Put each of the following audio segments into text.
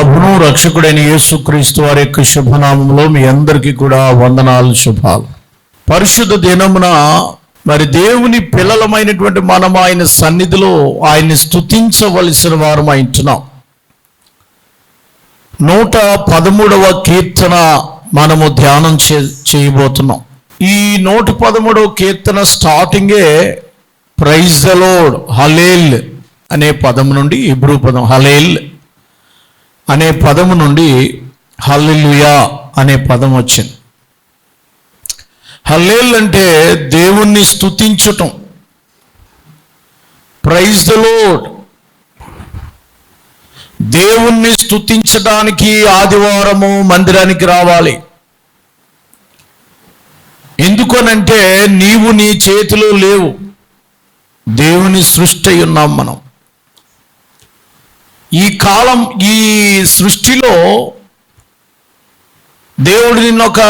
ప్రభును రక్షకుడైన యేసుక్రీస్తు వారి యొక్క శుభనామంలో మీ అందరికీ కూడా వందనాలు శుభాలు. పరిశుద్ధ దినమున మరి దేవుని పిల్లలమైనటువంటి మనం ఆయన సన్నిధిలో ఆయన్ని స్థుతించవలసిన వారు ఇంటున్నాం నూట పదమూడవ కీర్తన మనము ధ్యానం చే చేయబోతున్నాం. ఈ నూట పదమూడవ కీర్తన స్టార్టింగే ప్రైజ్ ద లోడ్ హలేల్ అనే పదం నుండి ఇబ్రూ పదం హలేల్ అనే పదము నుండి హల్లెలుయా అనే పదం వచ్చింది. హల్లేల్ అంటే దేవుణ్ణి స్థుతించటం ప్రైజ్ ద లోడ్ దేవుణ్ణి స్థుతించడానికి ఆదివారము మందిరానికి రావాలి. ఎందుకనంటే నీవు నీ చేతిలో లేవు. దేవుని సృష్టి అయి ఉన్నాం మనం. ఈ కాలం ఈ సృష్టిలో దేవుడు నిన్న ఒక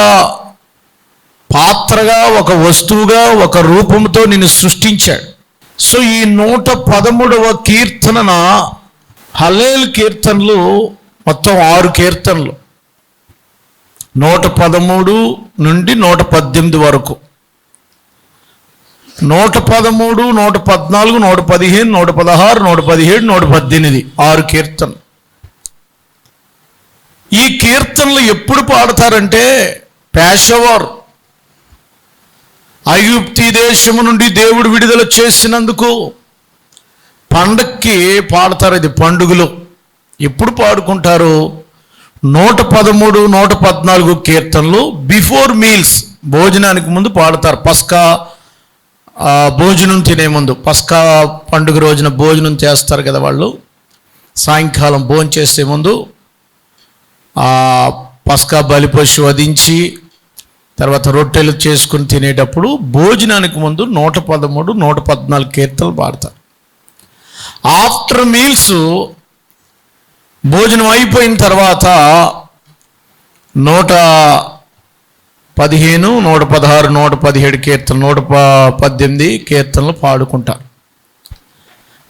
పాత్రగా ఒక వస్తువుగా ఒక రూపంతో నిన్ను సృష్టించాడు. సో ఈ నూట పదమూడవ కీర్తన హలేల్ కీర్తనలు మొత్తం ఆరు కీర్తనలు. నూట పదమూడు నుండి నూట పద్దెనిమిది వరకు. నూట పదమూడు నూట పద్నాలుగు నూట పదిహేను నూట పదహారు నూట పదిహేడు నూట పద్దెనిమిది. ఆరు కీర్తనలు. ఈ కీర్తనలు ఎప్పుడు పాడతారంటే పేషవారు. ఐగుప్తి దేశము నుండి దేవుడు విడుదల చేసినందుకు పండక్కి పాడతారు ఇది పండుగలు. ఎప్పుడు పాడుకుంటారు? నూట పదమూడు నూట పద్నాలుగు కీర్తనలు బిఫోర్ మీల్స్ భోజనానికి ముందు పాడతారు. పస్కా భోజనం తినే ముందు పస్కా పండుగ రోజున భోజనం చేస్తారు కదా వాళ్ళు. సాయంకాలం భోజనం చేసే ముందు ఆ పస్కా బలిపశు వధించి తర్వాత రొట్టెలు చేసుకుని తినేటప్పుడు భోజనానికి ముందు నూట పదమూడు నూట పద్నాలుగు కీర్తనలు పాడతారు. ఆఫ్టర్ మీల్స్ భోజనం అయిపోయిన తర్వాత నూట పదిహేను నూట పదహారు నూట పదిహేడు కీర్తనలు నూట ప- పద్దెనిమిది కీర్తనలు పాడుకుంటారు.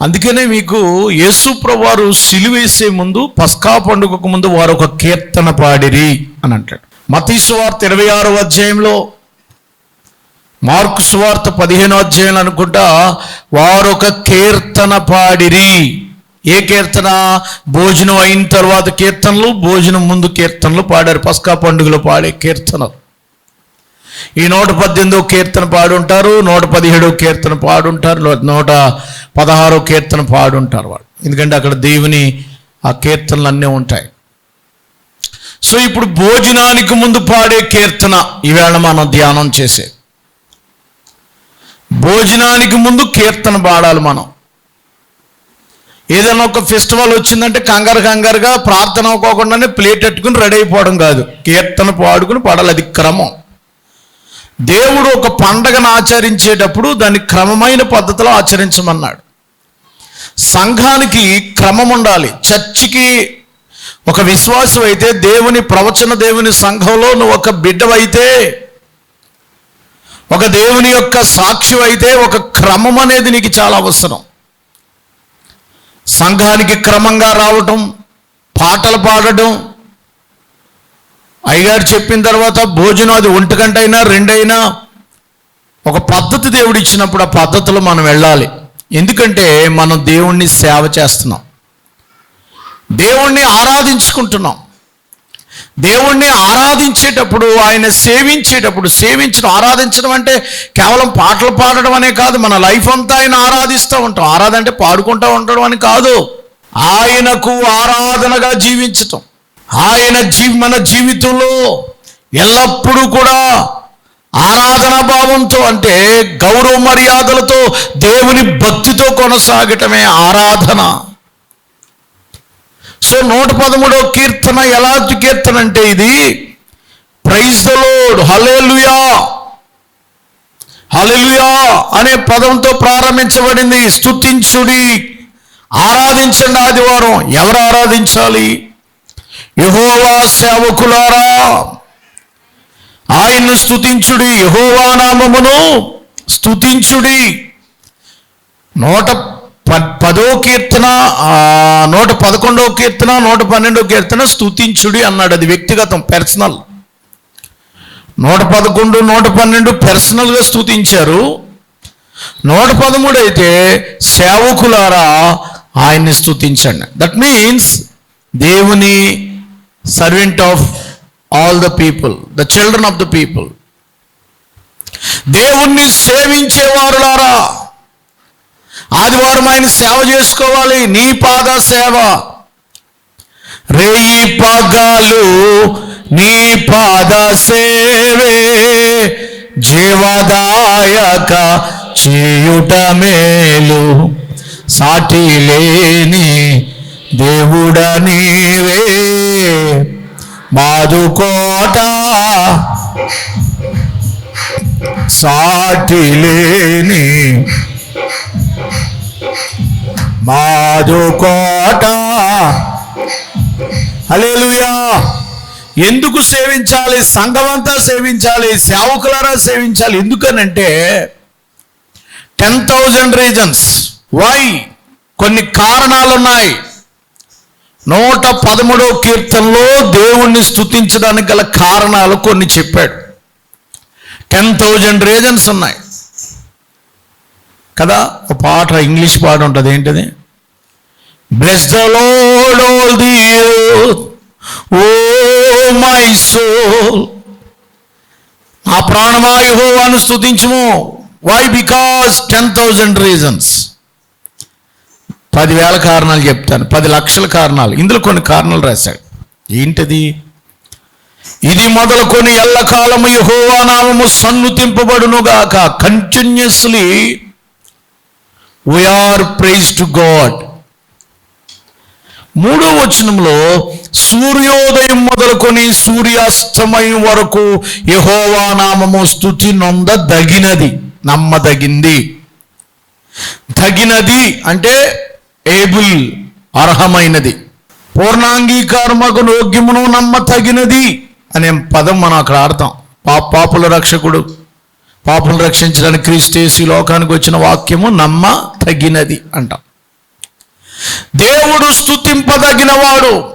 అందుకనే మీకు యేసు వారు సిలువేసే ముందు పస్కా పండుగకు ముందు వారు ఒక కీర్తన పాడిరి అని అంటాడు. మతీ సువార్త ఇరవై ఆరో అధ్యాయంలో మార్కు సువార్త పదిహేనో అధ్యాయం అనుకుంటా వారు ఒక కీర్తన పాడిరి. ఏ కీర్తన? భోజనం అయిన తర్వాత కీర్తనలు భోజనం ముందు కీర్తనలు పాడారు. పస్కా పండుగలో పాడే కీర్తనలు. ఈ నూట పద్దెనిమిదో కీర్తన పాడుంటారు నూట పదిహేడో కీర్తన పాడుంటారు నూట పదహారో కీర్తన పాడుంటారు వాళ్ళు. ఎందుకంటే అక్కడ దేవుని ఆ కీర్తనలు అన్నీ ఉంటాయి. సో ఇప్పుడు భోజనానికి ముందు పాడే కీర్తన ఈవేళ మనం ధ్యానం చేసే. భోజనానికి ముందు కీర్తన పాడాలి మనం. ఏదైనా ఒక ఫెస్టివల్ వచ్చిందంటే కంగారు కంగారుగా ప్రార్థన అవ్వకుండానే ప్లేట్ పెట్టుకుని రెడీ అయిపోవడం కాదు. కీర్తన పాడుకుని పాడాలి అది క్రమం. దేవుడు ఒక పండగను ఆచరించేటప్పుడు దాన్ని క్రమమైన పద్ధతిలో ఆచరించమన్నాడు. సంఘానికి క్రమం ఉండాలి. చర్చికి ఒక విశ్వాసం అయితే దేవుని ప్రవచన దేవుని సంఘంలో నువ్వు ఒక బిడ్డవైతే ఒక దేవుని యొక్క సాక్ష్యం అయితే ఒక క్రమం అనేది నీకు చాలా అవసరం. సంఘానికి క్రమంగా రావటం పాటలు పాడటం అయ్యగారు చెప్పిన తర్వాత భోజనం అది ఒంటి గంట అయినా రెండైనా ఒక పద్ధతి దేవుడు ఇచ్చినప్పుడు ఆ పద్ధతిలో మనం వెళ్ళాలి. ఎందుకంటే మనం దేవుణ్ణి సేవ చేస్తున్నాం. దేవుణ్ణి ఆరాధించుకుంటున్నాం. దేవుణ్ణి ఆరాధించేటప్పుడు ఆయన సేవించేటప్పుడు సేవించడం ఆరాధించడం అంటే కేవలం పాటలు పాడడం అనే కాదు మన లైఫ్ అంతా ఆయన ఆరాధిస్తూ ఉంటాం. ఆరాధన అంటే పాడుకుంటూ ఉండడం అని కాదు. ఆయనకు ఆరాధనగా జీవించటం. ఆయన జీ మన జీవితంలో ఎల్లప్పుడూ కూడా ఆరాధన భావంతో అంటే గౌరవ మర్యాదలతో దేవుని భక్తితో కొనసాగటమే ఆరాధన. సో నూట పదమూడో కీర్తన ఎలాంటి కీర్తన అంటే ఇది? Praise the lord hallelujah hallelujah అనే పదంతో ప్రారంభించబడింది. స్తుతించుడి ఆరాధించండి ఆదివారం. ఎవరు ఆరాధించాలి? యహోవా సేవకులారా ఆయన్ను స్తుతించుడి యహోవా నామమును స్తుతించుడి. నూట ప- పదో కీర్తన నూట పదకొండవ కీర్తన నూట పన్నెండవ కీర్తన స్థుతించుడి అన్నాడు. అది వ్యక్తిగతం పర్సనల్ నూట పదకొండు నూట పన్నెండు పర్సనల్గా స్తుతించారు. నూట పదమూడు అయితే సేవకులారా ఆయన్ని స్తుతించండి. దట్ మీన్స్ దేవుని servant of all the people the children of the people దేవుణ్ణి సేవించేవారులారా ఆదివారం ఆయన సేవ చేసుకోవాలి నీ పాద సేవ. రేయి పగలు నీ పాద సేవే జీవదాయక చేయుట మేలు. సాటి లేని దేవుడ నీవే మాదుకోట సాటి లేని మాదుకోట అలేలుయా ఎందుకు సేవించాలి? సంఘమంతా సేవించాలి సేవకులారా సేవించాలి. ఎందుకనంటే టెన్ థౌజండ్ రీజన్స్. వై? కొన్ని కారణాలు ఉన్నాయి నూట పదమూడో కీర్తనలో దేవుణ్ణి స్తుతించడానికి గల కారణాలు కొన్ని చెప్పాడు. టెన్ థౌజండ్ రీజన్స్ ఉన్నాయి. కదా? ఒక పాట ఇంగ్లీష్ పాట ఉంటుంది ఏంటిది? Bless the lord all the O my soul ఆ ప్రాణమా యెహోవాను స్థుతించము why because ten thousand reasons పదివేల కారణాలు చెప్తాను పది లక్షల కారణాలు. ఇందులో కొన్ని కారణాలు రాశాడు. ఏంటది? ఇది మొదలుకొని ఎల్లకాలము యెహోవా నామము సన్నుతింపబడునుగాక. Continuously we are praise to god మూడో వచనంలో సూర్యోదయం మొదలుకొని సూర్యాస్తమయం వరకు యహోవా నామము స్థుతి నొందదగినది నమ్మదగింది. తగినది అంటే ఏబుల్ అర్హమైనది. పూర్ణాంగీకారమగు యోగ్యమును నమ్మ తగినది అనే పదం మనం అక్కడ ఆడతాం. పా పాపుల రక్షకుడు. పాపులు రక్షించడానికి క్రీస్తేసి లోకానికి వచ్చిన వాక్యము నమ్మ తగినది అంటాం. దేవుడు స్తుతింపదగినవాడు.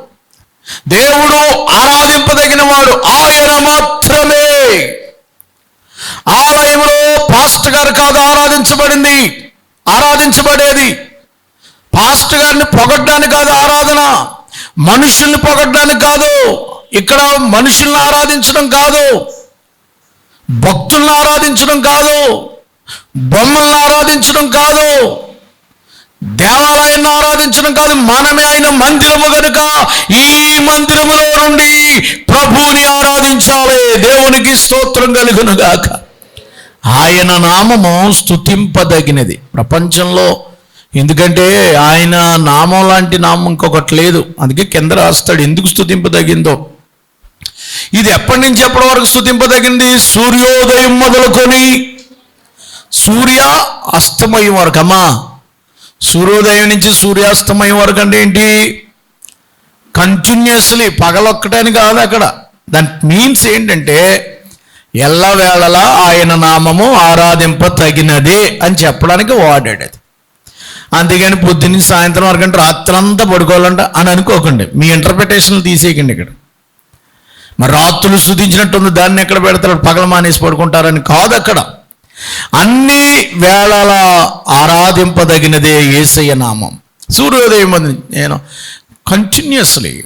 దేవుడు ఆరాధింపదగినవాడు. ఆయన మాత్రమే. ఆలయంలో పాస్ట్ గారు కాదు ఆరాధించబడింది. ఆరాధించబడేది పాస్ట్ గారిని పొగడ్డానికి కాదు ఆరాధన. మనుషుల్ని పొగడ్డానికి కాదు. ఇక్కడ మనుషుల్ని ఆరాధించడం కాదు. భక్తుల్ని ఆరాధించడం కాదు. బొమ్మల్ని ఆరాధించడం కాదు. దేవాలయాన్ని ఆరాధించడం కాదు. మనమే ఆయన మందిరము కనుక ఈ మందిరములో నుండి ప్రభువుని ఆరాధించాలి. దేవునికి స్తోత్రం కలుగునుగాక. ఆయన నామము స్థుతింపదగినది ప్రపంచంలో ఎందుకంటే ఆయన నామం లాంటి నామం ఇంకొకటి లేదు. అందుకే కింద రాస్తాడు. ఎందుకు స్థుతింపదగిందో ఇది ఎప్పటి నుంచి ఎప్పటి వరకు స్థుతింపదగింది సూర్యోదయం మొదలుకొని సూర్య అస్తమయం వరకు. అమ్మా సూర్యోదయం నుంచి సూర్యాస్తమయం వరకు అంటే ఏంటి? కంటిన్యూస్లీ పగలొక్కటని కాదు అక్కడ. దాని మీన్స్ ఏంటంటే ఎల్లవేళలా ఆయన నామము ఆరాధింప తగినదే అని చెప్పడానికి వాడాడు అది. అందుకని పొద్దున్న సాయంత్రం వరకు అంటే రాత్రంతా పడుకోవాలంట అని అనుకోకండి. మీ ఇంటర్ప్రిటేషన్లు తీసేయకండి ఇక్కడ. మరి రాత్రులు శుద్ధించినట్టుంది దాన్ని ఎక్కడ పెడతారు? పగల మానేసి పడుకుంటారని కాదు అక్కడ. అన్ని వేళల ఆరాధింపదగినదే ఏసయ్య నామం. సూర్యోదయం అని నేను కంటిన్యూస్లీ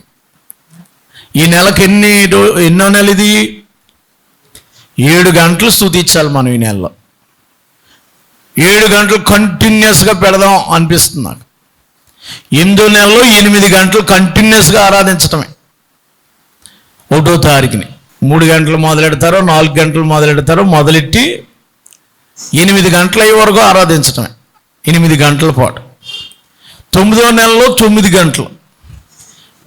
ఈ నెలకు ఎన్ని ఎన్నో నెల ఇది ఏడు గంటలు స్థుతించాలి మనం ఈ నెలలో. ఏడు గంటలు కంటిన్యూస్గా పెడదాం అనిపిస్తుంది నాకు. ఎనిమిదో నెలలో ఎనిమిది గంటలు కంటిన్యూస్గా ఆరాధించటమే. ఒకటో తారీఖుని. మూడు గంటలు మొదలెడతారో నాలుగు గంటలు మొదలెడతారో మొదలెట్టి ఎనిమిది గంటల అయ్యే వరకు ఆరాధించటమే. ఎనిమిది గంటల పాటు. తొమ్మిదో నెలలో తొమ్మిది గంటలు.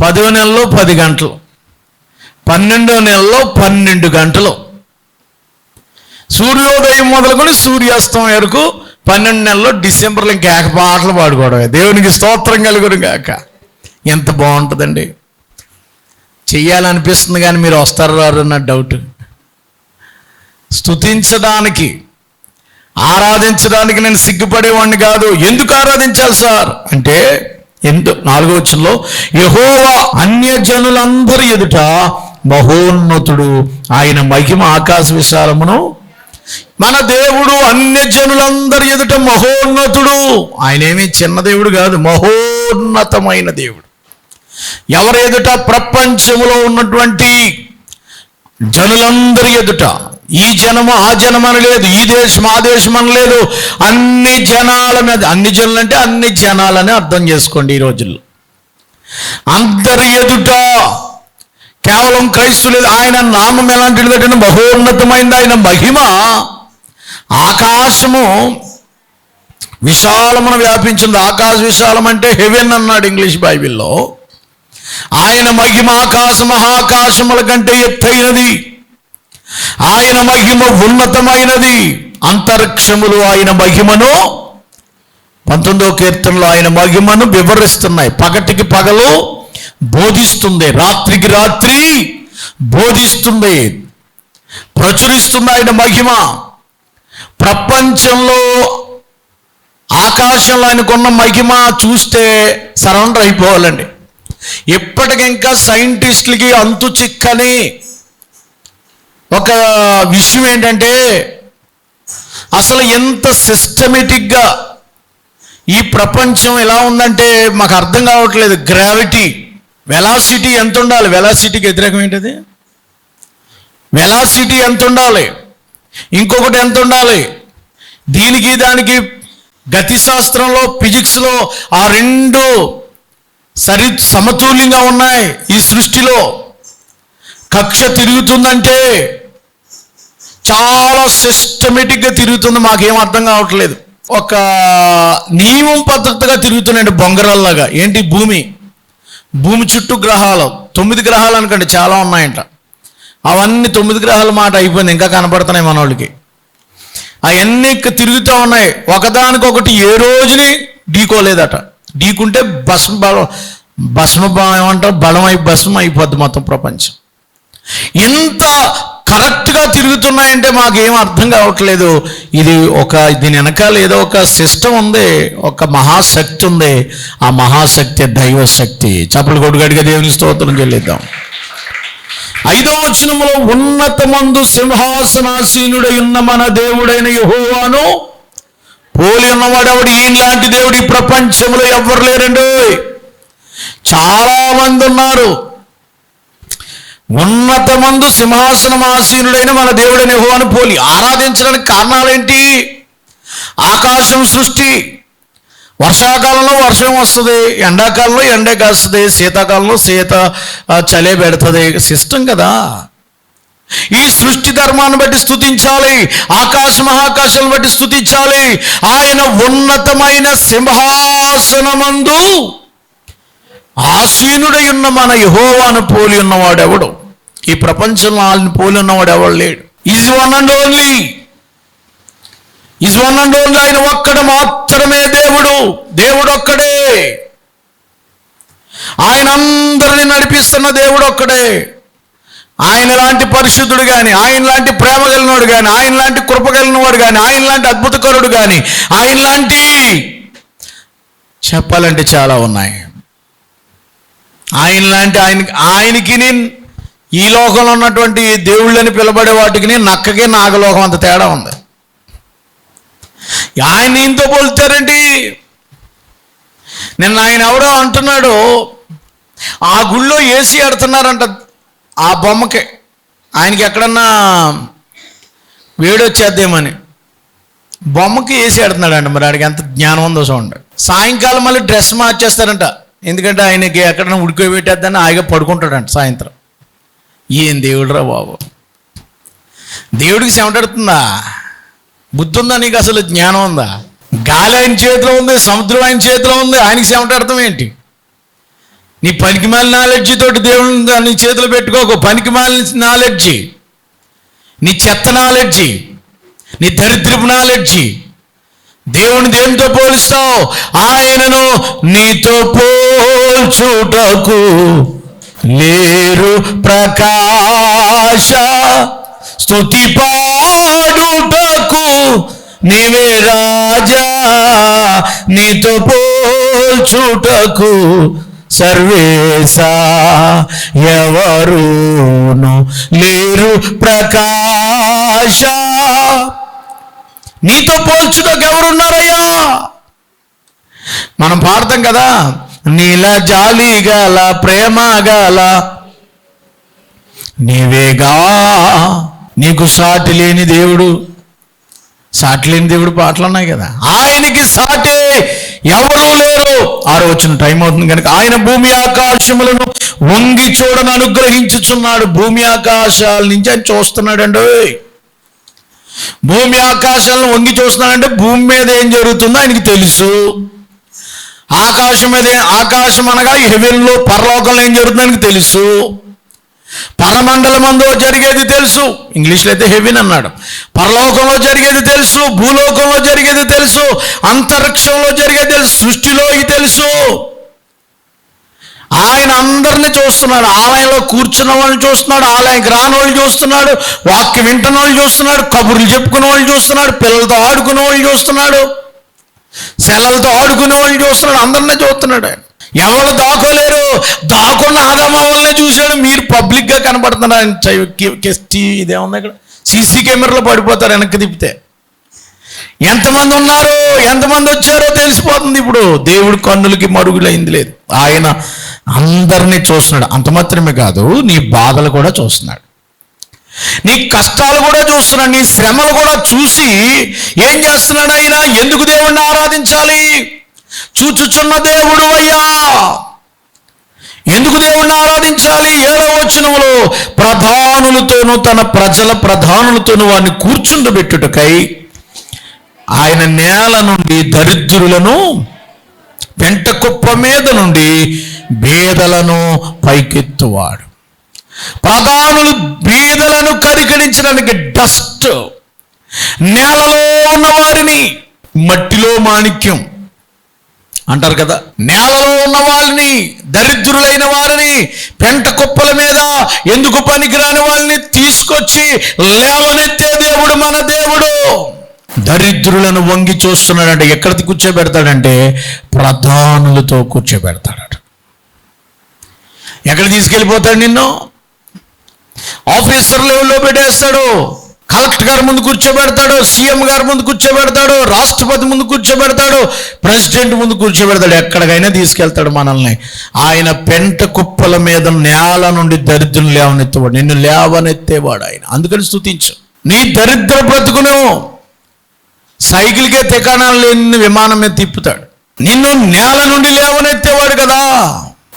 పదో నెలలో పది గంటలు. పన్నెండో నెలలో పన్నెండు గంటలు. సూర్యోదయం మొదలుకొని సూర్యాస్తం వరకు పన్నెండు నెలలో డిసెంబర్లో ఇంకా ఏక పాటలు పాడుకోవడమే. దేవునికి స్తోత్రం కలుగును గాక. ఎంత బాగుంటుందండి. చెయ్యాలనిపిస్తుంది కానీ మీరు వస్తారు రారు నా డౌట్ స్తుతించడానికి ఆరాధించడానికి నేను సిగ్గుపడేవాడిని కాదు. ఎందుకు ఆరాధించాలి సార్? అంటే ఎందు నాలుగో వచ్చంలో యహోవా అన్యజనులందరి ఎదుట మహోన్నతుడు. ఆయన మహిమ ఆకాశ విశాలమును మన దేవుడు అన్య జనులందరి ఎదుట మహోన్నతుడు. ఆయనేమి చిన్న దేవుడు కాదు మహోన్నతమైన దేవుడు. ఎవరి ఎదుట ప్రపంచములో ఉన్నటువంటి జనులందరి ఎదుట ఈ జనము ఆ జనం అని లేదు ఈ దేశం ఆ దేశం అని లేదు అన్ని జనాల మీద అన్ని జనులు అంటే అన్ని జనాలని అర్థం చేసుకోండి ఈ రోజుల్లో. అందరి ఎదుట కేవలం క్రైస్తులేదు ఆయన నామం ఎలాంటిది అంటే ఆయన మహిమ ఆకాశము విశాలమును వ్యాపించింది. ఆకాశ విశాలం అంటే హెవెన్ అన్నాడు ఇంగ్లీష్ బైబిల్లో. ఆయన మహిమ ఆకాశ మహాకాశముల కంటే ఎత్తైనది. ఆయన మహిమ ఉన్నతమైనది. అంతరిక్షములు ఆయన మహిమను పంతొమ్మిదో కీర్తనలో ఆయన మహిమను వివరిస్తున్నాయి. పగటికి పగలు బోధిస్తుంది. రాత్రికి రాత్రి బోధిస్తుంది. ప్రచురిస్తుంది ఆయన మహిమ. ప్రపంచంలో ఆకాశంలో ఆయనకున్న మహిమ చూస్తే సరౌండర్ అయిపోవాలండి. ఇప్పటికింకా సైంటిస్టులకి అంతు చిక్కని ఒక విషయం ఏంటంటే అసలు ఎంత సిస్టమేటిక్గా ఈ ప్రపంచం ఎలా ఉందంటే మాకు అర్థం కావట్లేదు. గ్రావిటీ వెలాసిటీ ఎంత ఉండాలి వెలాసిటీకి వ్యతిరేకం ఏంటది? వెలాసిటీ ఎంత ఉండాలి ఇంకొకటి ఎంత ఉండాలి? దీనికి దానికి గతి శాస్త్రంలో ఫిజిక్స్లో ఆ రెండు సరి సమతుల్యంగా ఉన్నాయి ఈ సృష్టిలో. కక్ష తిరుగుతుందంటే చాలా సిస్టమేటిక్గా తిరుగుతుంది మాకేం అర్థం కావట్లేదు. ఒక నియమం పద్ధతిగా తిరుగుతున్నాయండి బొంగరాల్లాగా. ఏంటి భూమి? భూమి చుట్టూ గ్రహాలు. తొమ్మిది గ్రహాలు అనుకోండి చాలా ఉన్నాయంట. అవన్నీ తొమ్మిది గ్రహాల మాట అయిపోయింది ఇంకా కనపడుతున్నాయి మన వాళ్ళకి అవన్నీ తిరుగుతూ ఉన్నాయి. ఒకదానికొకటి ఏ రోజుని ఢీకోలేదట. ఢీకుంటే భస్మ బలం భస్మ బలం ఏమంటారు? బలం అయి భస్మం అయిపోద్ది మొత్తం ప్రపంచం. ఇంత కరెక్ట్గా తిరుగుతున్నాయంటే మాకేం అర్థం కావట్లేదు. ఇది ఒక దీని వెనకాల ఏదో ఒక సిస్టమ్ ఉంది ఒక మహాశక్తి ఉంది. ఆ మహాశక్తి దైవశక్తి. చప్పలు కొడుగడిగా దేవుని స్తోత్రం చెల్లిద్దాం. ఐదో వచనములో ఉన్నతమందు సింహాసనాసీనుడై ఉన్న మన దేవుడైన యహోవాను పోలి ఉన్నవాడెవడు ఈయన లాంటి దేవుడు ఈ ప్రపంచంలో ఎవ్వరు లేరండి. చాలా మంది ఉన్నారు. ఉన్నతమందు సింహాసనమాసీనుడైన మన దేవుడైన యహోవాను పోలి ఆరాధించడానికి కారణాలేంటి? ఆకాశం సృష్టి వర్షాకాలంలో వర్షం వస్తుంది ఎండాకాలంలో ఎండే కాస్తుంది శీతాకాలంలో శీత చలే పెడుతుంది. సిస్టమ్ కదా? ఈ సృష్టి ధర్మాన్ని బట్టి స్థుతించాలి ఆకాశ మహాకాశాలను బట్టి స్థుతించాలి ఆయన ఉన్నతమైన సింహాసనమందు ఆసీనుడై ఉన్న మన యహోవాను పోలి ఉన్నవాడెవడు? ఈ ప్రపంచంలో వాళ్ళని పోలి ఉన్నవాడు ఎవడు లేడు ఈజ్ వన్ అండ్ ఓన్లీ ఈ వన్ అండ్ ఆయన ఒక్కడు మాత్రమే దేవుడు. దేవుడు ఒక్కడే ఆయన అందరిని నడిపిస్తున్న దేవుడు ఒక్కడే ఆయన లాంటి పరిశుద్ధుడు కానీ ఆయన లాంటి ప్రేమ కలిగినవాడు కానీ ఆయన లాంటి కృప కలిగినవాడు కానీ ఆయన లాంటి అద్భుతకరుడు కానీ ఆయన లాంటి చెప్పాలంటే చాలా ఉన్నాయి. ఆయన లాంటి ఆయన ఆయనకి ఈ లోకంలో ఉన్నటువంటి దేవుళ్ళని పిలబడే వాటికి నక్కకి నాగలోకం అంత తేడా ఉంది. ఆయన ఈయనతో పోల్చారండి నిన్న ఆయన ఎవడో అంటున్నాడు ఆ గుళ్ళో ఏసీ ఆడుతున్నారంట ఆ బొమ్మకి. ఆయనకి ఎక్కడన్నా వేడొచ్చేద్దేమని. బొమ్మకి ఏసీ ఆడుతున్నాడంట మరి ఆడికి ఎంత జ్ఞానం ఉందో చూడండి. సాయంకాలం మళ్ళీ డ్రెస్ మార్చేస్తారంట. ఎందుకంటే ఆయనకి ఎక్కడన్నా ఉడికోబెట్టేద్దని హాయిగా పడుకుంటాడంట సాయంత్రం. ఏం దేవుడురా బాబు. దేవుడికి చెమటడుతుందా బుద్ధి ఉందా నీకు అసలు? జ్ఞానం ఉందా? గాలి ఆయన చేతిలో ఉంది సముద్రం ఆయన చేతిలో ఉంది ఆయనకి చెమటాడతాం ఏంటి? నీ పనికిమాల నాలెడ్జి తోటి దేవుని నీ చేతిలో పెట్టుకోకు. పనికి మాలిన నాలెడ్జి. నీ చెత్త నాలెడ్జి. నీ దరిద్రపు నాలెడ్జి. దేవుని దేనితో పోలుస్తావు? ఆయనను నీతో పోల్చుటకు. లేరు ప్రకాశ స్తుతి పాడుటకు నీవే రాజా నీతో పోల్చుటకు సర్వేసా ఎవరును లేరు ప్రకాశ. నీతో పోల్చుటకు ఎవరున్నారయ్యా? మనం పాడతాం కదా నీల జాలి గల ప్రేమ గల నీవేగా నీకు సాటి లేని దేవుడు సాటి లేని దేవుడు పాటలు ఉన్నాయి కదా? ఆయనకి సాటి ఎవరూ లేరు. ఆరు వచ్చిన టైం అవుతుంది కనుక ఆయన భూమి ఆకాశములను వంగి చూడను అనుగ్రహించుచున్నాడు. భూమి ఆకాశాల నుంచి ఆయన చూస్తున్నాడండి. భూమి ఆకాశాలను వంగి చూస్తున్నాడంటే భూమి మీద ఏం జరుగుతుందో ఆయనకి తెలుసు. ఆకాశం మీద ఆకాశం అనగా హెవెన్లో పరలోకంలో ఏం జరుగుతుందో ఆయనకి తెలుసు. పరమండలమందు జరిగేది తెలుసు. ఇంగ్లీష్లో అయితే హెవీన్ అన్నాడు. పరలోకంలో జరిగేది తెలుసు భూలోకంలో జరిగేది తెలుసు అంతరిక్షంలో జరిగేది తెలుసు సృష్టిలో ఇది తెలుసు. ఆయన అందరిని చూస్తున్నాడు. ఆలయంలో కూర్చున్న వాళ్ళని చూస్తున్నాడు ఆలయం రాని వాళ్ళు చూస్తున్నాడు వాక్యం వింటున్న వాళ్ళు చూస్తున్నాడు కబుర్లు చెప్పుకునే వాళ్ళు చూస్తున్నాడు పిల్లలతో ఆడుకునే వాళ్ళు చూస్తున్నాడు సెలవులతో ఆడుకునే వాళ్ళు చూస్తున్నాడు అందరినీ చూస్తున్నాడు ఆయన. ఎవరు దాకోలేరు దాకున్న ఆదామల్ని చూశాడు. మీరు పబ్లిక్గా కనబడుతున్నారు కెస్టీ ఇదేముంది ఇక్కడ? సీసీ కెమెరాలో పడిపోతారు వెనక్కి తిప్పితే. ఎంతమంది ఉన్నారు? ఎంతమంది వచ్చారో తెలిసిపోతుంది ఇప్పుడు. దేవుడి కన్నులకి మరుగులైంది లేదు. ఆయన అందరినీ చూస్తున్నాడు. అంత మాత్రమే కాదు నీ బాధలు కూడా చూస్తున్నాడు. నీ కష్టాలు కూడా చూస్తున్నాడు. నీ శ్రమలు కూడా చూసి ఏం చేస్తున్నాడు ఆయన? ఎందుకు దేవుణ్ణి ఆరాధించాలి? చూచుచున్న దేవుడు అయ్యా. ఎందుకు దేవుణ్ణి ఆరాధించాలి? ఏడవ వచనంలో ప్రధానులతోనూ తన ప్రజల ప్రధానులతోనూ వారిని కూర్చుండబెట్టుటకై ఆయన నేల నుండి దరిద్రులను పెంట కుప్ప మీద నుండి బేదలను పైకెత్తువాడు. ప్రధానులు బీదలను కరికరించడానికి డస్ట్ నేలలో ఉన్న వారిని మట్టిలో మాణిక్యం అంటారు కదా నేలలో ఉన్న వాళ్ళని దరిద్రులైన వారిని పెంట కుప్పల మీద ఎందుకు పనికిరాని వాళ్ళని తీసుకొచ్చి లేవనెత్తే దేవుడు మన దేవుడు. దరిద్రులను వంగి చూస్తున్నాడంటే ఎక్కడ కూర్చోబెడతాడంటే ప్రధానులతో కూర్చోబెడతాడట. ఎక్కడ తీసుకెళ్ళిపోతాడు నిన్ను? ఆఫీసర్ లెవెల్లో పెట్టేస్తాడు. కలెక్టర్ గారి ముందు కూర్చోబెడతాడు సీఎం గారి ముందు కూర్చోబెడతాడు రాష్ట్రపతి ముందు కూర్చోబెడతాడు ప్రెసిడెంట్ ముందు కూర్చోబెడతాడు ఎక్కడికైనా తీసుకెళ్తాడు మనల్ని. ఆయన పెంట కుప్పల మీద నేల నుండి దరిద్రం లేవనెత్తేవాడు నిన్ను లేవనెత్తేవాడు ఆయన. అందుకని స్థుతించు నీ దరిద్ర బ్రతుకును సైకిల్కే తెకాణాలు లేని విమానం మీద తిప్పుతాడు. నిన్ను నేల నుండి లేవనెత్తేవాడు కదా.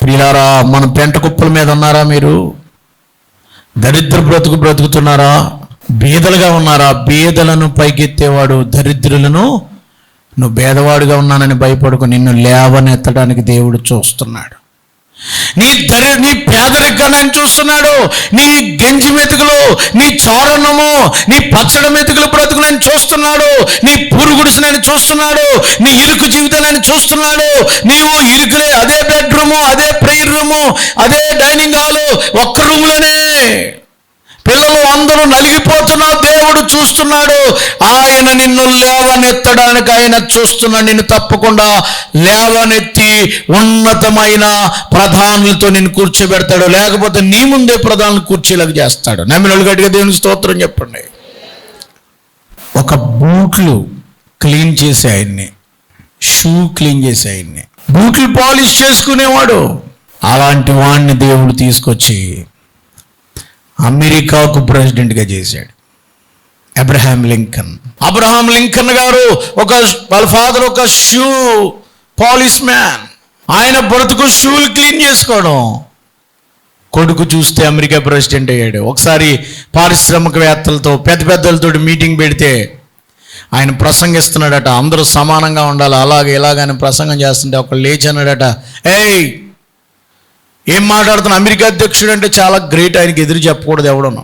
ప్రియారా మన పెంట కుప్పల మీద ఉన్నారా మీరు? దరిద్ర బ్రతుకు బ్రతుకుతున్నారా? బీదలుగా ఉన్నారా? బీదలను పైకెత్తేవాడు దరిద్రులను నువ్వు భేదవాడుగా ఉన్నానని భయపడుకు నిన్ను లేవనెత్తడానికి దేవుడు చూస్తున్నాడు. నీ దరి నీ పేదరికాన్ని ఆయన చూస్తున్నాడు. నీ గంజి మెతుకులు నీ చోరణము నీ పచ్చడి మెతుకులు బ్రతుకులు ఆయన చూస్తున్నాడు. నీ పురుగుడిసి నేను చూస్తున్నాడు. నీ ఇరుకు జీవితాన్ని ఆయన చూస్తున్నాడు. నీవు ఇరుకులే అదే బెడ్రూము అదే ప్రేయర్ రూము అదే డైనింగ్ హాలు ఒక్క రూమ్లోనే. పిల్లలు అందరూ నలిగిపోతున్నా దేవుడు చూస్తున్నాడు. ఆయన నిన్ను లేవనెత్తడానికి ఆయన చూస్తున్నాడు నిన్ను తప్పకుండా లేవనెత్తి ఉన్నతమైన ప్రధానులతో నిన్ను కూర్చోబెడతాడు. లేకపోతే నీ ముందే ప్రధానులు కూర్చోలేక చేస్తాడు. నమ్మినోళ్ళు గట్టిగా దేవుని స్తోత్రం చెప్పండి. ఒక బూట్లు క్లీన్ చేసే ఆయన్ని షూ క్లీన్ చేసే ఆయన్ని బూట్లు పాలిష్ చేసుకునేవాడు. అలాంటి వాడిని దేవుడు తీసుకొచ్చి అమెరికాకు ప్రెసిడెంట్గా చేశాడు. Abraham Lincoln. అబ్రహాం లింకన్ గారు ఒక వాళ్ళ ఫాదర్ ఒక షూ పాలిష్ మ్యాన్ ఆయన బ్రతుకు షూలు క్లీన్ చేసుకోవడం. కొడుకు చూస్తే అమెరికా ప్రెసిడెంట్ అయ్యాడు. ఒకసారి పారిశ్రామికవేత్తలతో పెద్ద పెద్దలతో మీటింగ్ పెడితే ఆయన ప్రసంగిస్తున్నాడట. అందరూ సమానంగా ఉండాలి. అలాగే ఇలాగని ప్రసంగం చేస్తుంటే ఒకళ్ళు లేచి అన్నాడట ఏయ్ ఏం మాట్లాడుతున్నా? అమెరికా అధ్యక్షుడు అంటే చాలా గ్రేట్. ఆయనకి ఎదురు చెప్పకూడదు ఎవడను.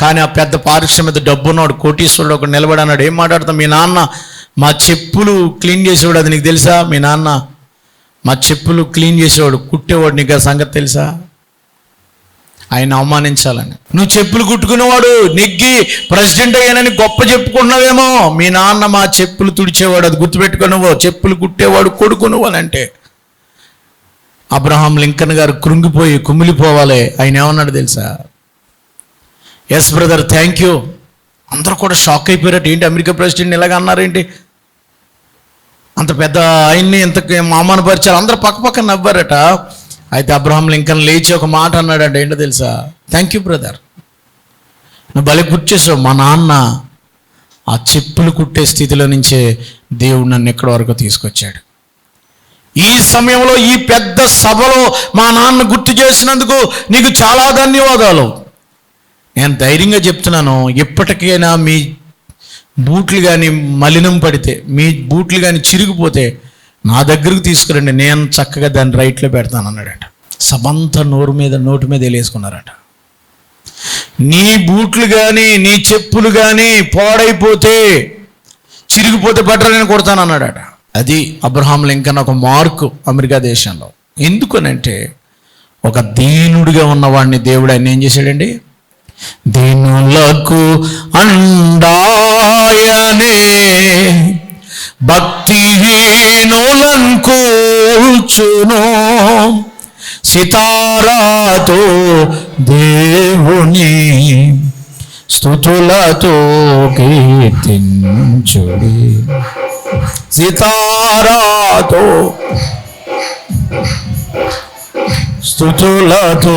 కానీ ఆ పెద్ద పారిశ్రామిక డబ్బు ఉన్నాడు కోటీశ్వరుడు ఒకడు నిలబడి అన్నాడు ఏం మాట్లాడుతాం మీ నాన్న మా చెప్పులు క్లీన్ చేసేవాడు అది నీకు తెలుసా? మీ నాన్న మా చెప్పులు క్లీన్ చేసేవాడు కుట్టేవాడు నీకు ఆ సంగతి తెలుసా? ఆయన అవమానించాలని. నువ్వు చెప్పులు కుట్టుకునేవాడు నెగ్గి ప్రెసిడెంట్ అయ్యానని గొప్ప చెప్పుకున్నావేమో మీ నాన్న మా చెప్పులు తుడిచేవాడు అది గుర్తుపెట్టుకునేవో చెప్పులు కుట్టేవాడు కొడుకును అని అంటే అబ్రహాం లింకన్ గారు కృంగిపోయి కుమిలిపోవాలి. ఆయన ఏమన్నాడు తెలుసా? ఎస్ బ్రదర్ థ్యాంక్ యూ అందరూ కూడా షాక్ అయిపోయారట ఏంటి అమెరికా ప్రెసిడెంట్ ఇలాగ అన్నారేంటి? అంత పెద్ద ఆయన్ని ఇంత మామానపరిచారు అందరూ పక్క పక్క నవ్వారట. అయితే అబ్రహాం లింకన్ లేచి ఒక మాట అన్నాడంట. ఏంటో తెలుసా? థ్యాంక్ యూ బ్రదర్ నువ్వు భలే గుర్తు చేసావు. మా నాన్న ఆ చెప్పులు కుట్టే స్థితిలో నుంచే దేవుడు నన్ను ఎక్కడి వరకు తీసుకొచ్చాడు? ఈ సమయంలో ఈ పెద్ద సభలో మా నాన్న గుర్తు చేసినందుకు నీకు చాలా ధన్యవాదాలు. నేను ధైర్యంగా చెప్తున్నాను ఎప్పటికైనా మీ బూట్లు కానీ మలినం పడితే మీ బూట్లు కానీ చిరిగిపోతే నా దగ్గరకు తీసుకురండి నేను చక్కగా దాన్ని రైట్లో పెడతాను అన్నాడట. సబంతా నోరు మీద నోటు మీద వేలేసుకున్నారట. నీ బూట్లు కానీ నీ చెప్పులు కానీ పాడైపోతే చిరిగిపోతే బట్టలు నేను కొడతాను అన్నాడట. అది అబ్రహాం లింకన్ ఒక మార్కు అమెరికా దేశంలో. ఎందుకనంటే ఒక దీనుడిగా ఉన్నవాడిని దేవుడు ఆయన ఏం చేశాడండి? దీనులకు అండాయనే భక్తిహీనులను సితారాతో దేవుని స్థుతులతో కీర్తించుడి. సితారాతో స్థుతులతో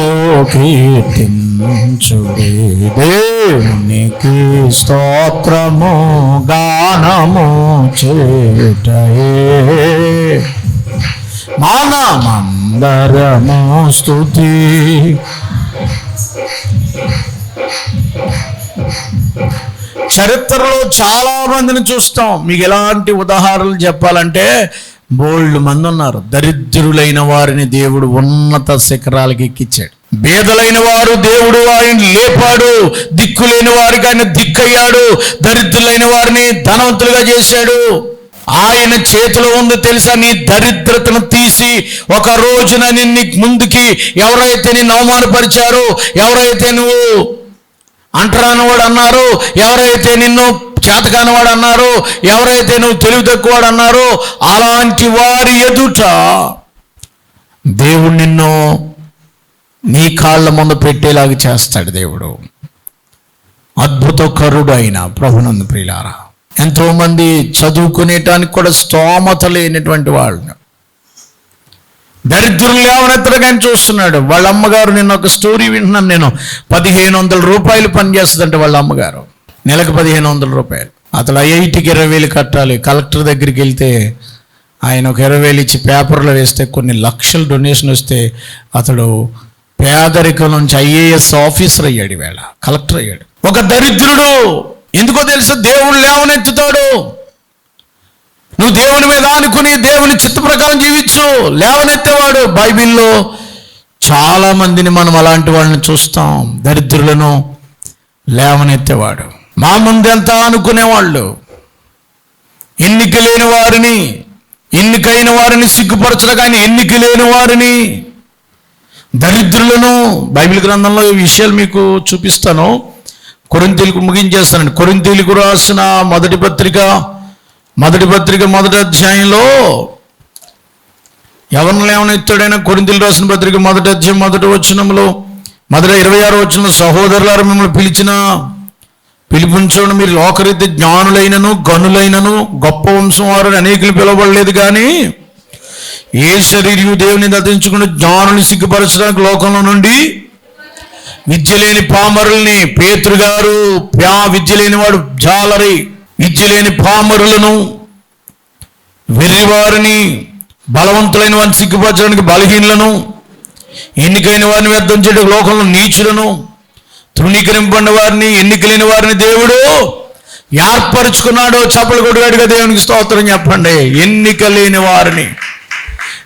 కీర్తించుడి. దేవునికి స్తోత్రము గానము చేటయే. మానమందరము స్థుతి చరిత్రలో చాలా మందిని చూస్తాం. మీకు ఎలాంటి ఉదాహరణలు చెప్పాలంటే బోల్డ్ మంది ఉన్నారు. దరిద్రులైన వారిని దేవుడు ఉన్నత శిఖరాలకి ఎక్కించాడు బేదలైన వారు దేవుడు వారిని లేపాడు. దిక్కులేని వారికి ఆయన దిక్కయ్యాడు. దరిద్రులైన వారిని ధనవంతులుగా చేశాడు. ఆయన చేతిలో ఉంది తెలుసా? నీ దరిద్రతను తీసి ఒక రోజున నిన్ను ముందుకి ఎవరైతే నిన్ను అవమానపరిచారో ఎవరైతే నువ్వు అంటరానివాడు అన్నారు ఎవరైతే నిన్ను చేతకానివాడు అన్నారు ఎవరైతే నువ్వు తెలివి తక్కువవాడు అన్నారో అలాంటి వారి ఎదుట దేవుడు నిన్ను నీ కాళ్ళ ముందు పెట్టేలాగా చేస్తాడు దేవుడు. అద్భుత కరుడు అయిన ప్రభునందు ప్రియులారా ఎంతోమంది చదువుకునేటానికి కూడా స్తోమత లేనటువంటి వాళ్ళు దరిద్రులు లేవనెత్తడు కానీ చూస్తున్నాడు. వాళ్ళ అమ్మగారు నిన్న ఒక స్టోరీ వింటున్నాను నేను. పదిహేను వందల రూపాయలు పనిచేస్తుందంటే వాళ్ళ అమ్మగారు. నెలకు పదిహేను వందల రూపాయలు. అతడు ఐఐటికి ఇరవై వేలు కట్టాలి. కలెక్టర్ దగ్గరికి వెళ్తే ఆయన ఒక ఇరవై వేలు ఇచ్చి పేపర్లో వేస్తే కొన్ని లక్షల డొనేషన్ వస్తే అతడు పేదరికం నుంచి ఐఏఎస్ ఆఫీసర్ అయ్యాడు ఈవేళ. కలెక్టర్ అయ్యాడు. ఒక దరిద్రుడు. ఎందుకో తెలుసు? దేవుడు లేవనెత్తుతాడు. నువ్వు దేవుని మీద అనుకుని దేవుని చిత్త ప్రకారం జీవించు. లేవనెత్తేవాడు బైబిల్లో చాలా మందిని మనం అలాంటి వాళ్ళని చూస్తాం. దరిద్రులను లేవనెత్తేవాడు. మా ముందెంత అనుకునేవాళ్ళు? ఎన్నిక లేని వారిని ఎన్నికైన వారిని సిగ్గుపరచడం కానీ ఎన్నిక లేని వారిని. దరిద్రులను బైబిల్ గ్రంథంలో ఈ విషయాలు మీకు చూపిస్తాను. కొరింతీలకు ముగించేస్తానండి. కొరింతీలకు రాసిన మొదటి పత్రిక మొదటి పత్రిక మొదటి అధ్యాయంలో ఎవరిని ఏమైనా కొరింతలు రాసిన పత్రిక మొదటి అధ్యాయం మొదటి వచనంలో మొదటి ఇరవై ఆరు వచ్చిన సహోదరులారు మిమ్మల్ని పిలిచిన పిలిపించడం మీరు లోకరీతి జ్ఞానులైనను గనులైనను గొప్ప వంశం వారు అనేకులు పిలవబడలేదు కానీ ఏ శరీరం దేవుని దర్శించుకుని జ్ఞానుని సిగ్గుపరచడానికి లోకంలో నుండి విద్య లేని పామరుల్ని పేతురు గారు ప్యా విద్య లేని వాడు జాలరి విద్య లేని పామరులను వెర్రివారిని బలవంతులైన వారిని సిగ్గుపరచడానికి బలహీనులను ఎన్నికైన వారిని వ్యర్థం చేయడం లోకంలో నీచులను తృణీకరింపడిన వారిని ఎన్నికలేని వారిని దేవుడు ఏర్పరచుకున్నాడో చప్పలు కొడుగాడుగా దేవునికి స్తోత్రం చెప్పండి. ఎన్నిక లేని వారిని.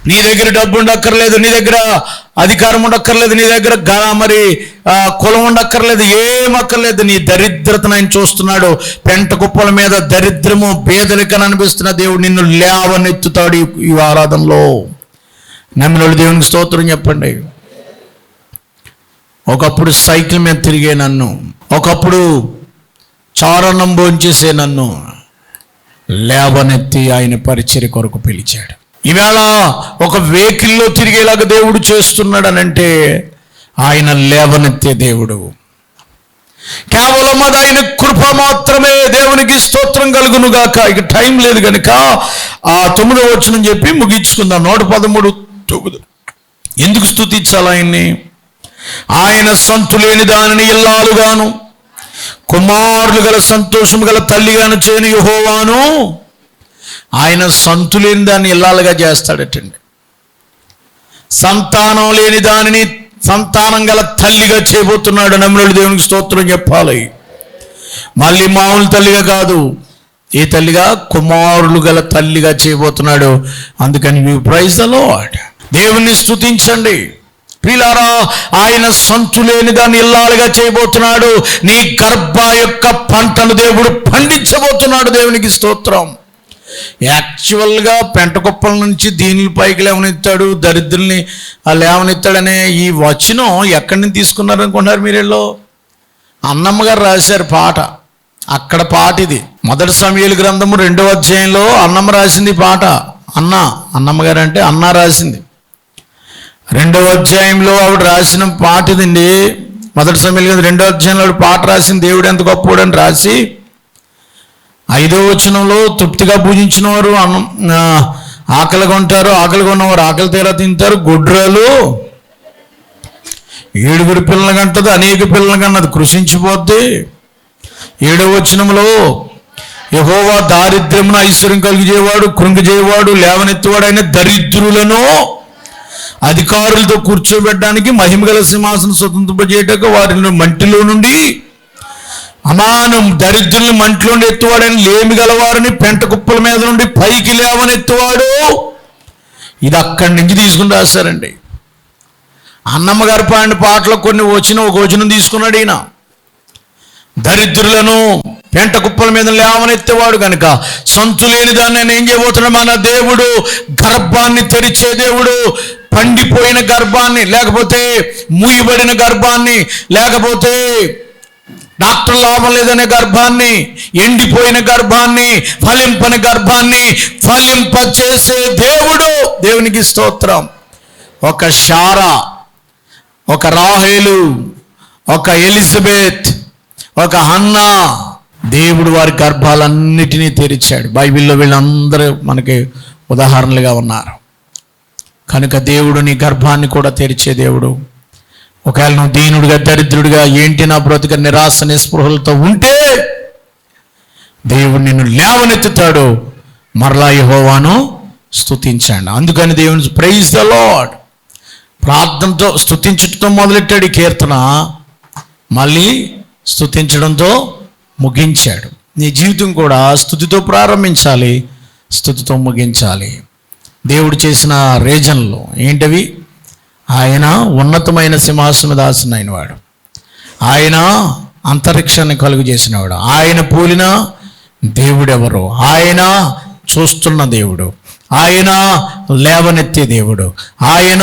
నీ దగ్గర డబ్బు ఉండక్కర్లేదు నీ దగ్గర అధికారం ఉండక్కర్లేదు నీ దగ్గర గ- మరి కులం ఉండక్కర్లేదు ఏం అక్కర్లేదు. నీ దరిద్రతను ఆయన చూస్తున్నాడు. పెంట కుప్పల మీద దరిద్రము పేదరికని అనిపిస్తున్న దేవుడు నిన్ను లేవనెత్తుతాడు ఈ- ఆరాధనలో. నమ్మినోళ్ళు దేవునికి స్తోత్రం చెప్పండి. ఒకప్పుడు సైకిల్ మీద తిరిగే నన్ను ఒకప్పుడు చారణం భోంచేసే నన్ను లేవనెత్తి ఆయన పరిచర్య కొరకు పిలిచాడు. ఈవేళ ఒక వెహికల్లో తిరిగేలాగా దేవుడు చేస్తున్నాడనంటే ఆయన లేవనెత్తే దేవుడు. కేవలం అది ఆయన కృప మాత్రమే దేవునికి స్తోత్రం కలుగును గాక ఇక టైం లేదు కనుక ఆ తొమ్మిదో వచ్చునని చెప్పి ముగించుకుందాం. నూట పదమూడు తొమ్మిది. ఎందుకు స్తుతించాలి ఆయన్ని? ఆయన సంతు లేని దానిని ఇల్లాలుగాను కుమారులు గల సంతోషం గల తల్లిగాను చేయని యహోవాను ఆయన సంతు లేని దాన్ని ఇల్లాలుగా చేస్తాడటండి. సంతానం లేని దానిని సంతానం గల తల్లిగా చేయబోతున్నాడు నమ్ముడు దేవునికి స్తోత్రం చెప్పాలి. మళ్ళీ మామూలు తల్లిగా కాదు ఏ తల్లిగా కుమారులు గల తల్లిగా చేయబోతున్నాడు. అందుకని యూ ప్రైజ్ ద దేవుణ్ణి స్తుతించండి. ప్రిలారా ఆయన సంతు లేని దాన్ని ఇల్లాలుగా చేయబోతున్నాడు. నీ గర్భ యొక్క పంటను దేవుడు పండించబోతున్నాడు దేవునికి స్తోత్రం. యాక్చువల్గా పెంట కుప్పల నుంచి దీని పైకి లేవనెత్తాడు దరిద్రుల్ని లేవనెత్తాడనే ఈ వచనం ఎక్కడి నుంచి తీసుకున్నారనుకుంటున్నారు అనుకుంటున్నారు అన్నమ్మగారు అన్నమ్మ గారు రాశారు పాట. అక్కడ పాట ఇది. మొదటి సమయాల గ్రంథము రెండవ అధ్యాయంలో అన్నమ్మ రాసింది పాట. అన్న అన్నమ్మగారు అంటే అన్న రాసింది. రెండవ అధ్యాయంలో ఆవిడ రాసిన పాట ఇదండి. మొదటి సమయాల గ్రంథం రెండవ అధ్యాయంలో ఆవిడ పాట రాసింది. దేవుడు ఎంత గొప్పవాడని రాసి ఐదో వచనంలో తృప్తిగా పూజించిన వారు అన్నం ఆకలిగా ఉంటారు ఆకలిగా ఉన్నవారు ఆకలి తీరా తింటారు. గుడ్రాలు ఏడుగురు పిల్లలు కంటది అనేక పిల్లలు కన్నది కృషించిపోద్ది ఏడవ వచనంలో యహోవా దారిద్ర్యమును ఐశ్వర్యం కలిగజేవాడు కృంగజేవాడు లేవనెత్తువాడైన దరిద్రులను అధికారులతో కూర్చోబెట్టడానికి మహిమగల సింహాసనం స్వతంత్రింపజేయటకు వారిని మంటిలో నుండి అమానం దరిద్రుల్ని మంట్లో నుండి ఎత్తువాడని లేమి గలవారిని పెంట కుప్పల మీద నుండి పైకి లేవనెత్తువాడు ఇది అక్కడి నుంచి తీసుకుని రాశారండి. అన్నమ్మ గారి పాడిన పాటలో కొన్ని వచ్చిన ఒక వచనం తీసుకున్నాడు ఈయన. దరిద్రులను పెంట కుప్పల మీద లేవనెత్తేవాడు కనుక సంతు లేని దాన్ని నేను ఏం చేయబోతున్నాడు మన దేవుడు గర్భాన్ని తెరిచే దేవుడు పండిపోయిన గర్భాన్ని లేకపోతే మూయబడిన గర్భాన్ని లేకపోతే డాక్టర్ లాభం లేదనే గర్భాన్ని ఎండిపోయిన గర్భాన్ని ఫలింపని గర్భాన్ని ఫలింప చేసే దేవుడు దేవునికి స్తోత్రం. ఒక షారా ఒక రాహేలు ఒక ఎలిజబెత్ ఒక హన్నా దేవుడు వారి గర్భాలన్నిటినీ తెరిచాడు. బైబిల్లో వీళ్ళందరూ మనకి ఉదాహరణలుగా ఉన్నారు. కనుక దేవుడు నీ గర్భాన్ని కూడా తెరిచే దేవుడు. ఒకవేళ నువ్వు దీనుడిగా దరిద్రుడిగా ఏంటి నా బ్రతుక నిరాశ నిస్పృహలతో ఉంటే దేవుడు నిన్ను లేవనెత్తుతాడు. మరలా యహోవాను స్థుతించండి అందుకని దేవుని ప్రైజ్ ద లాడ్ ప్రార్థనతో స్థుతించడంతో మొదలెట్టాడు కీర్తన. మళ్ళీ స్థుతించడంతో ముగించాడు. నీ జీవితం కూడా స్థుతితో ప్రారంభించాలి స్థుతితో ముగించాలి. దేవుడు చేసిన రీజన్లు ఏంటవి? ఆయన ఉన్నతమైన సింహాసనం మీద ఆసనైన వాడు. ఆయన అంతరిక్షాన్ని కలుగు చేసినవాడు. ఆయన పోలిన దేవుడెవరు? ఆయన చూస్తున్న దేవుడు. ఆయన లేవనెత్తే దేవుడు. ఆయన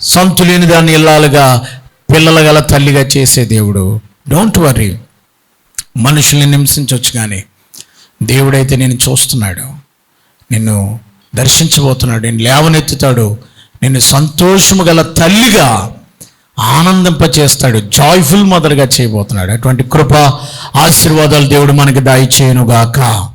సంతులేని దాన్ని ఇల్లాలుగా పిల్లల గల తల్లిగా చేసే దేవుడు. డోంట్ వరీ మనుషుల్ని హింసించవచ్చు కానీ దేవుడైతే నేను చూస్తున్నాడు. నిన్ను దర్శించబోతున్నాడు. నేను లేవనెత్తుతాడు. నిన్ను సంతోషము గల తల్లిగా ఆనందింపచేస్తాడు జాయ్ఫుల్ మదర్గా చేయబోతున్నాడు. అటువంటి కృప ఆశీర్వాదాలు దేవుడు మనకి దాయిచేయనుగాక.